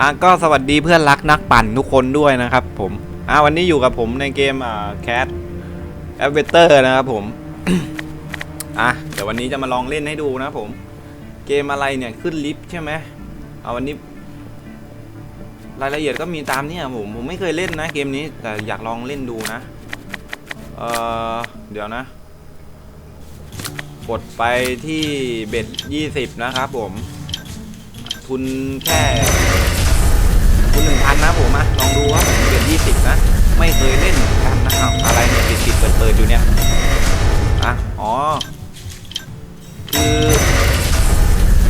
อะก็สวัสดีเพื่อนรักนักปั่นทุกคนด้วยนะครับผมอะวันนี้อยู่กับผมในเกมอ่าแคทแอ v เวเตอร์นะครับผมอะเดี๋ยววันนี้จะมาลองเล่นให้ดูนะผม เกมอะไรเนี่ยขึ้นลิฟต์ใช่ไหมเอาวันนี้ รายละเอียดก็มีตามเนี่ยผมผมไม่เคยเล่นนะเกมนี้แต่อยากลองเล่นดูนะเออเดี๋ยวนะ กดไปที่เบ็ดยี่สิบนะครับผม ทุนแค่ ทุนหนึ่งพันนะผมอะลองดูว่าผมเบ็ดยี่สิบนะ ไม่เคยเล่นเหมือนกันนะอ้าวอะไรเนี่ยปิดปิดเปิดเปิดอยู่เนี่ยอะอ๋อ คือ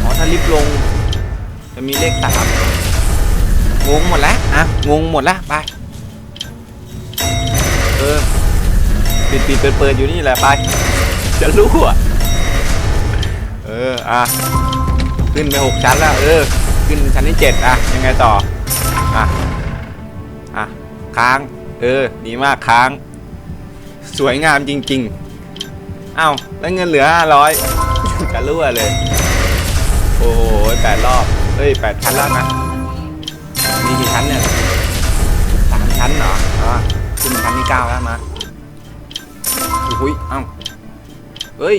อ๋อถ้าลิฟลง จะมีเลขสามงงหมดแล้วอะงงหมดแล้วไปเออปิดปิดเปิดเปิดอยู่นี่แหละไป จะรู้อะเอออะขึ้นไปหกชั้นแล้ว เออ ขึ้นชั้นที่เจ็ดอะยังไงต่อ อะ อะ ค้าง เออ ดีมากค้าง สวยงามจริง ๆ อ้าว แล้วเงินเหลือห้าร้อยจะรั่วเลย โอ้โหแปดรอบ เฮ้ยแปดชั้นแล้วนะ มีกี่ชั้นเนี่ยสามชั้นเหรออขึ้นชั้นที่เก้าแล้วมาอุ้ยเอ้าเฮ้ย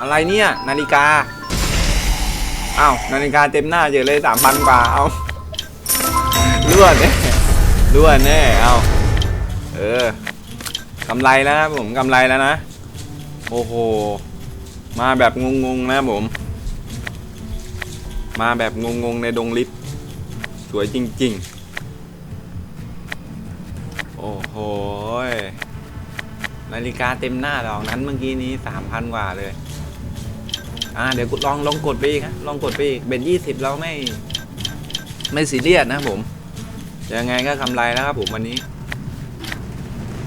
อะไรเนี่ย นาฬิกาเอ้านาฬิกาเต็มหน้าเยอะเลยสามพันกว่า เอ้า รั่วแน่รั่วแน่เอาเออกำไรแล้วนะผมกำไรแล้วนะ โอ้โห มาแบบงงๆนะผม มาแบบงงๆในดงลิฟต์สวยจริงๆ โอ้โห นาฬิกาเต็มหน้าดอกนั้นเมื่อกี้นี้สามพันกว่าเลย อ่าเดี๋ยวลองลองกดไปอีกนะลองกดไปอีกเป็นยี่สิบเราไม่ ไม่ซีเรียสนะผม ยังไงก็กำไรแล้วครับผมวันนี้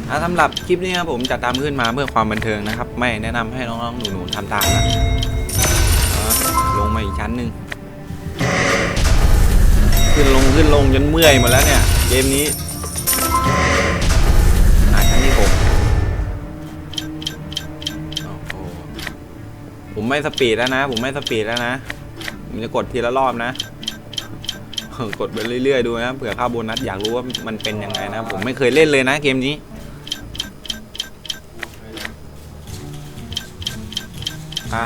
อ่าสำหรับคลิปนี้ครับผมจัดทำขึ้นมาเพื่อความบันเทิงนะครับ ไม่แนะนำให้น้องๆหนูๆทำตามนะลงมาอีกชั้นหนึ่งขึ้นลงขึ้นลงจนเมื่อยหมดแล้วเนี่ย เกมนี้อะชั้นที่หกโอ้โหผมไม่สปีดแล้วนะ ผมไม่สปีดแล้วนะผมจะกดทีละรอบนะ กดไปเรื่อยๆดูนะเผื่อเข้าโบนัสอยากรู้ว่ามันเป็นยังไงนะผมไม่เคยเล่นเลยนะเกมนี้อะ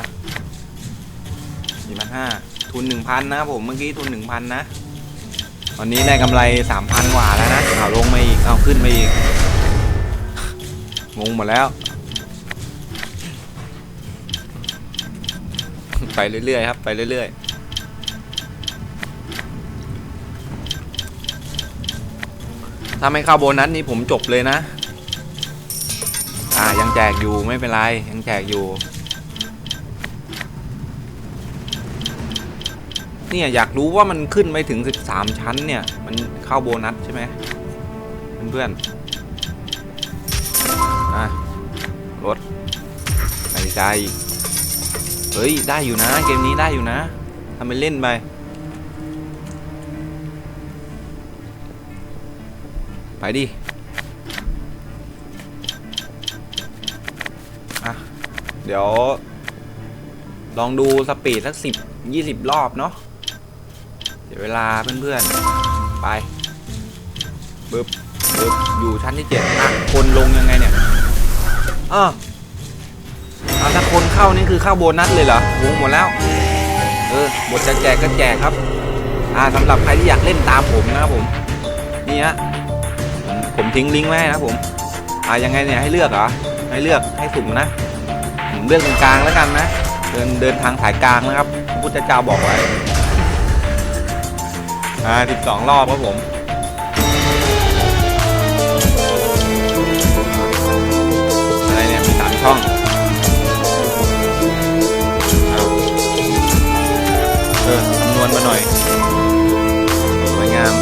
สี่พันห้าทุนหนึ่งพันนะครับผมเมื่อกี้ทุนหนึ่งพันนะตอนนี้ได้กำไรสามพันกว่าแล้วนะเอาลงมาอีกเอาขึ้นมาอีกงงหมดแล้ว ไปเรื่อยๆครับ ไปเรื่อยๆ ถ้าไม่เข้าโบนัสนี่ผมจบเลยนะ อ่ายังแจกอยู่ไม่เป็นไร ยังแจกอยู่ เนี่ยอยากรู้ว่ามันขึ้นไปถึง 13 ชั้นเนี่ย มันเข้าโบนัสใช่ไหมเพื่อนๆอะรถนาฬิกาอีกเฮ้ย ได้อยู่นะ เกมนี้ได้อยู่นะทำไปเล่นไป ไปดิอะเดี๋ยว ลองดูสปีดสักสิบยี่สิบรอบเนาะเดี๋ยวเวลาเพื่อนๆ ไปปึ๊บปึ๊บอยู่ชั้นที่เจ็ดอะคนลงยังไงเนี่ยเออเอาถ้าคนเข้านี่คือเข้าโบนัสเลยเหรองงหมดแล้ว เออบทจะแจกก็แจกครับ อ่าสำหรับใครที่อยากเล่นตามผมนะครับผม นี่ฮะ ผมทิ้งลิงก์ไว้ให้นะผมอ่ายังไงเนี่ยให้เลือกเหรอให้เลือกให้สุ่มนะผมเลือกตรงกลางแล้วกันนะ เดินเดินทางสายกลางนะครับพุทธเจ้าบอกไว้อ่า12รอบครับผมอะไรเนี่ยมีสามช่องเออคำนวณมาหน่อยสวยงาม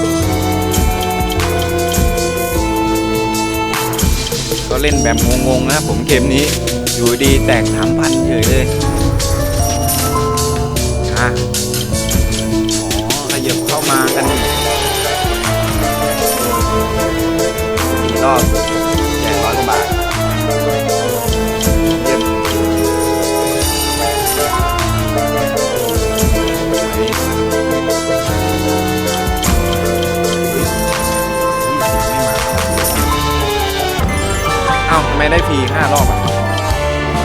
ก็เล่นแบบงงๆนะผมเกมนี้อยู่ดีแตกสามพันเฉยเลยอะอ๋อขยับเข้ามากันอีกรอบ มได้ฟรีห้ารอบอะ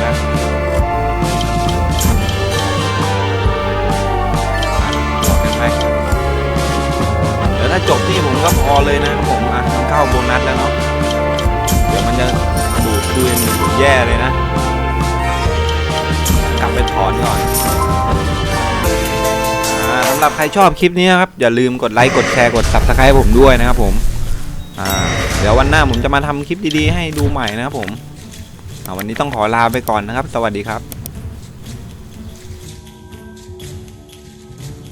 นะบอกกันไปเดี๋ยวถ้าจบนี่ผมก็พอเลยนะครับผมอะต้งเข้าโบนัสแล้วเนาะเดี๋ยวมันจะดูดคืนแย่เลยนะ กลับไปถอนก่อนอสำหรับใครชอบคลิปนี้นะครับ อย่าลืมกดไลค์ กดแชร์ กด subscribe ผมด้วยนะครับผม อ่าเดี๋ยววันหน้าผมจะมาทำคลิปดีๆ ให้ดูใหม่นะครับผมวันนี้ต้องขอลาไปก่อนนะครับ สวัสดีครับ